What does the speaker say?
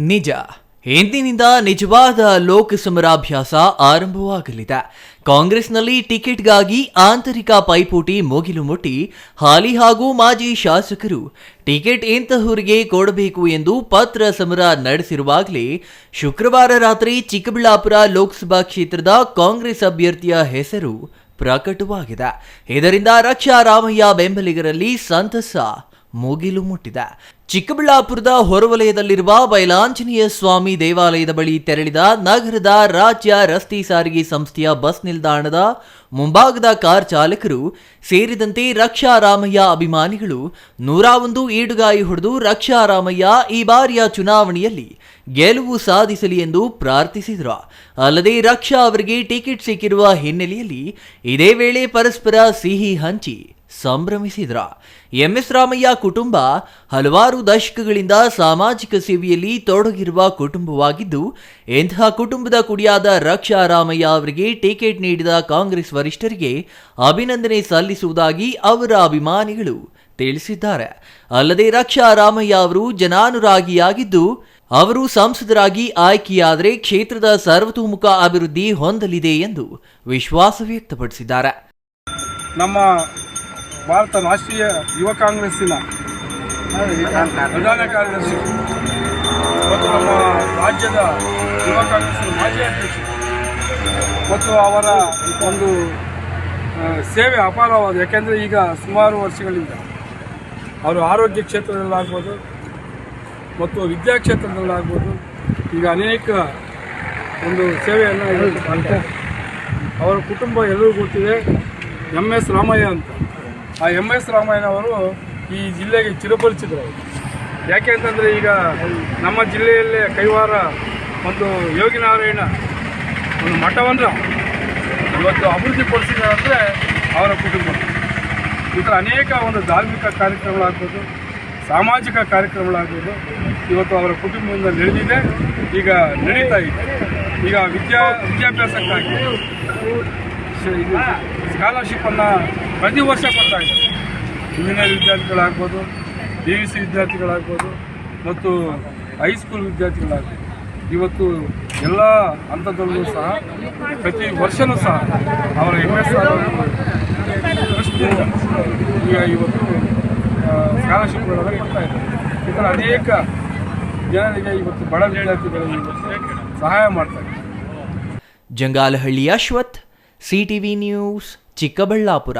ನಿಜ. ಇಂದಿನಿಂದ ನಿಜವಾದ ಲೋಕ ಸಮರಾಭ್ಯಾಸ ಆರಂಭವಾಗಲಿದೆ. ಕಾಂಗ್ರೆಸ್ನಲ್ಲಿ ಟಿಕೆಟ್ಗಾಗಿ ಆಂತರಿಕ ಪೈಪೋಟಿ ಮುಗಿಲು ಮುಟ್ಟಿ ಹಾಲಿ ಹಾಗೂ ಮಾಜಿ ಶಾಸಕರು ಟಿಕೆಟ್ ಎಂತಹವರಿಗೆ ಕೊಡಬೇಕು ಎಂದು ಪತ್ರ ಸಮರ ನಡೆಸಿರುವಾಗಲೇ ಶುಕ್ರವಾರ ರಾತ್ರಿ ಚಿಕ್ಕಬಳ್ಳಾಪುರ ಲೋಕಸಭಾ ಕ್ಷೇತ್ರದ ಕಾಂಗ್ರೆಸ್ ಅಭ್ಯರ್ಥಿಯ ಹೆಸರು ಪ್ರಕಟವಾಗಿದೆ. ಇದರಿಂದ ರಕ್ಷಾ ರಾಮಯ್ಯ ಬೆಂಬಲಿಗರಲ್ಲಿ ಸಂತಸ ಮುಗಿಲು ಮುಟ್ಟಿದ. ಚಿಕ್ಕಬಳ್ಳಾಪುರದ ಹೊರವಲಯದಲ್ಲಿರುವ ಬೈಲಾಂಜನೇಯ ಸ್ವಾಮಿ ದೇವಾಲಯದ ಬಳಿ ತೆರಳಿದ ನಗರದ ರಾಜ್ಯ ರಸ್ತೆ ಸಾರಿಗೆ ಸಂಸ್ಥೆಯ ಬಸ್ ನಿಲ್ದಾಣದ ಮುಂಭಾಗದ ಕಾರ್ ಚಾಲಕರು ಸೇರಿದಂತೆ ರಕ್ಷಾರಾಮಯ್ಯ ಅಭಿಮಾನಿಗಳು ನೂರ ಒಂದು ಈಡುಗಾಯಿ ಹೊಡೆದು ರಕ್ಷಾರಾಮಯ್ಯ ಈ ಬಾರಿಯ ಚುನಾವಣೆಯಲ್ಲಿ ಗೆಲುವು ಸಾಧಿಸಲಿ ಎಂದು ಪ್ರಾರ್ಥಿಸಿದರು. ಅಲ್ಲದೆ ರಕ್ಷಾ ಅವರಿಗೆ ಟಿಕೆಟ್ ಸಿಕ್ಕಿರುವ ಹಿನ್ನೆಲೆಯಲ್ಲಿ ಇದೇ ವೇಳೆ ಪರಸ್ಪರ ಸಿಹಿ ಹಂಚಿ ಸಂಭ್ರಮಿಸಿದ್ರ. ಎಂಎಸ್ ರಾಮಯ್ಯ ಕುಟುಂಬ ಹಲವಾರು ದಶಕಗಳಿಂದ ಸಾಮಾಜಿಕ ಸೇವೆಯಲ್ಲಿ ತೊಡಗಿರುವ ಕುಟುಂಬವಾಗಿದ್ದು, ಇಂತಹ ಕುಟುಂಬದ ಕುಡಿಯಾದ ರಕ್ಷಾ ರಾಮಯ್ಯ ಅವರಿಗೆ ಟಿಕೆಟ್ ನೀಡಿದ ಕಾಂಗ್ರೆಸ್ ವರಿಷ್ಠರಿಗೆ ಅಭಿನಂದನೆ ಸಲ್ಲಿಸುವುದಾಗಿ ಅವರ ಅಭಿಮಾನಿಗಳು ತಿಳಿಸಿದ್ದಾರೆ. ಅಲ್ಲದೆ ರಕ್ಷಾ ರಾಮಯ್ಯ ಅವರು ಜನಾನುರಾಗಿಯಾಗಿದ್ದು, ಅವರು ಸಂಸದರಾಗಿ ಆಯ್ಕೆಯಾದರೆ ಕ್ಷೇತ್ರದ ಸರ್ವತೋಮುಖ ಅಭಿವೃದ್ಧಿ ಹೊಂದಲಿದೆ ಎಂದು ವಿಶ್ವಾಸ ವ್ಯಕ್ತಪಡಿಸಿದ್ದಾರೆ. ನಮ್ಮ ಭಾರತ ರಾಷ್ಟ್ರೀಯ ಯುವ ಕಾಂಗ್ರೆಸ್ಸಿನ ಪ್ರಧಾನ ಕಾರ್ಯದರ್ಶಿ ಮತ್ತು ನಮ್ಮ ರಾಜ್ಯದ ಯುವ ಕಾಂಗ್ರೆಸ್ಸಿನ ಮಾಜಿ ಅಧ್ಯಕ್ಷ ಮತ್ತು ಅವರ ಒಂದು ಸೇವೆ ಅಪಾರವಾದ, ಯಾಕೆಂದರೆ ಈಗ ಸುಮಾರು ವರ್ಷಗಳಿಂದ ಅವರು ಆರೋಗ್ಯ ಕ್ಷೇತ್ರದಲ್ಲಾಗ್ಬೋದು ಮತ್ತು ವಿದ್ಯಾ ಕ್ಷೇತ್ರದಲ್ಲಾಗ್ಬೋದು ಈಗ ಅನೇಕ ಒಂದು ಸೇವೆಯನ್ನು ಅವರ ಕುಟುಂಬ ಎಲ್ಲರಿಗೂ ಗೊತ್ತಿದೆ ಎಂ ಎಸ್ ರಾಮಯ್ಯ ಅಂತ. ಆ ಎಂ ಎಸ್ ರಾಮಯ್ಯನವರು ಈ ಜಿಲ್ಲೆಗೆ ಚಿರಪರಿಚಿತರು ಯಾಕೆ ಅಂತಂದರೆ ಈಗ ನಮ್ಮ ಜಿಲ್ಲೆಯಲ್ಲೇ ಕೈವಾರ ಒಂದು ಯೋಗಿನಾರಾಯಣ ಒಂದು ಮಠವನ್ನು ಇವತ್ತು ಅಭಿವೃದ್ಧಿಪಡಿಸಿದ್ದಾರೆ ಅಂದರೆ ಅವರ ಕುಟುಂಬ. ಈ ಅನೇಕ ಒಂದು ಧಾರ್ಮಿಕ ಕಾರ್ಯಕ್ರಮಗಳಾಗ್ಬೋದು, ಸಾಮಾಜಿಕ ಕಾರ್ಯಕ್ರಮಗಳಾಗ್ಬೋದು ಇವತ್ತು ಅವರ ಕುಟುಂಬದಿಂದ ನಡೆದಿದೆ, ಈಗ ನಡೀತಾ ಇದೆ. ಈಗ ವಿದ್ಯಾ ವಿದ್ಯಾಭ್ಯಾಸಕ್ಕಾಗಿ ಇದು ಸ್ಕಾಲರ್ಶಿಪ್ಪನ್ನು ಪ್ರತಿ ವರ್ಷ ಕೊಡ್ತಾ ಇದ್ದಾರೆ. ಇಂಜಿನಿಯರ್ ವಿದ್ಯಾರ್ಥಿಗಳಾಗ್ಬೋದು ಡಿ ವಿ ಸಿ ವಿದ್ಯಾರ್ಥಿಗಳಾಗ್ಬೋದು ಮತ್ತು ಹೈಸ್ಕೂಲ್ ವಿದ್ಯಾರ್ಥಿಗಳಾಗ್ಬೋದು. ಇವತ್ತು ಎಲ್ಲ ಹಂತದಲ್ಲೂ ಸಹ ಪ್ರತಿ ವರ್ಷವೂ ಸಹ ಅವರ ಎಂ ಎಸ್ ಈಗ ಇವತ್ತು ಸ್ಕಾಲರ್ಶಿಪ್ಗಳನ್ನು ಕೊಡ್ತಾ ಇದ್ದಾರೆ. ಥರ ಅನೇಕ ಜನರಿಗೆ ಇವತ್ತು ಬಡ ವಿದ್ಯಾರ್ಥಿಗಳು ಸಹಾಯ ಮಾಡ್ತಾರೆ Jangalahalli Ashwath CTV news Chikkaballapur